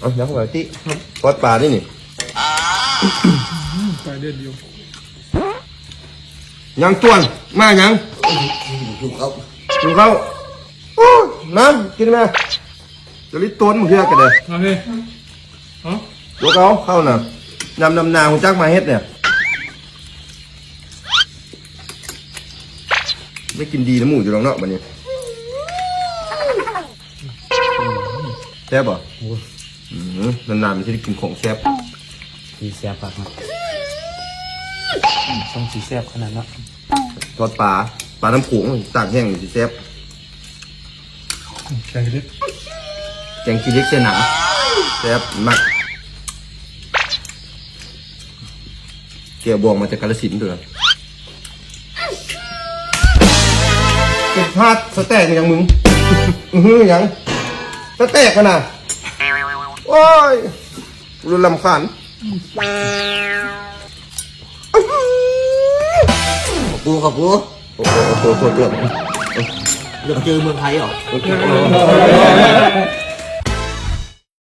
เอาเดี๋ยวเข้าไปที่ทอดปลานี่นี่ไปเดือนเดียวยังตวนมายังถูกเขาดูเขาโอ้ยน้ำกินไหมจะรีบต้นมึงเพื่อกันเลยมาเฮ้ยอ๋อดูเขาเข้าน่ะนำนำนาของจักมาเฮ็ดเนี่ยไม่กินดีนะหมูอยู่ตรงนอกบันนี้แซ่บป่ะอืม นานๆมันจะได้กินของแซ่บสีแซ่บปากนะต้องสีแซ่บขนาดนั้นทอดปลาปลาน้ำโขงตากแห้งอยู่สิแซ่บแข่งกันดิแกงขี้เล็กเส้นหนาแซ่บมากเกี่ยวบวงมาจากกาลสินธุ์ด้วยเป็นพลาดสแต็กอย่างมึง อือหือหยังสแต็กกันนะ โอ้ยรุนลำคาญกูกับกูโอ้โหโอ้โหโทษเรื่องเลือกเจอเมืองไทยเหรอโอ้โห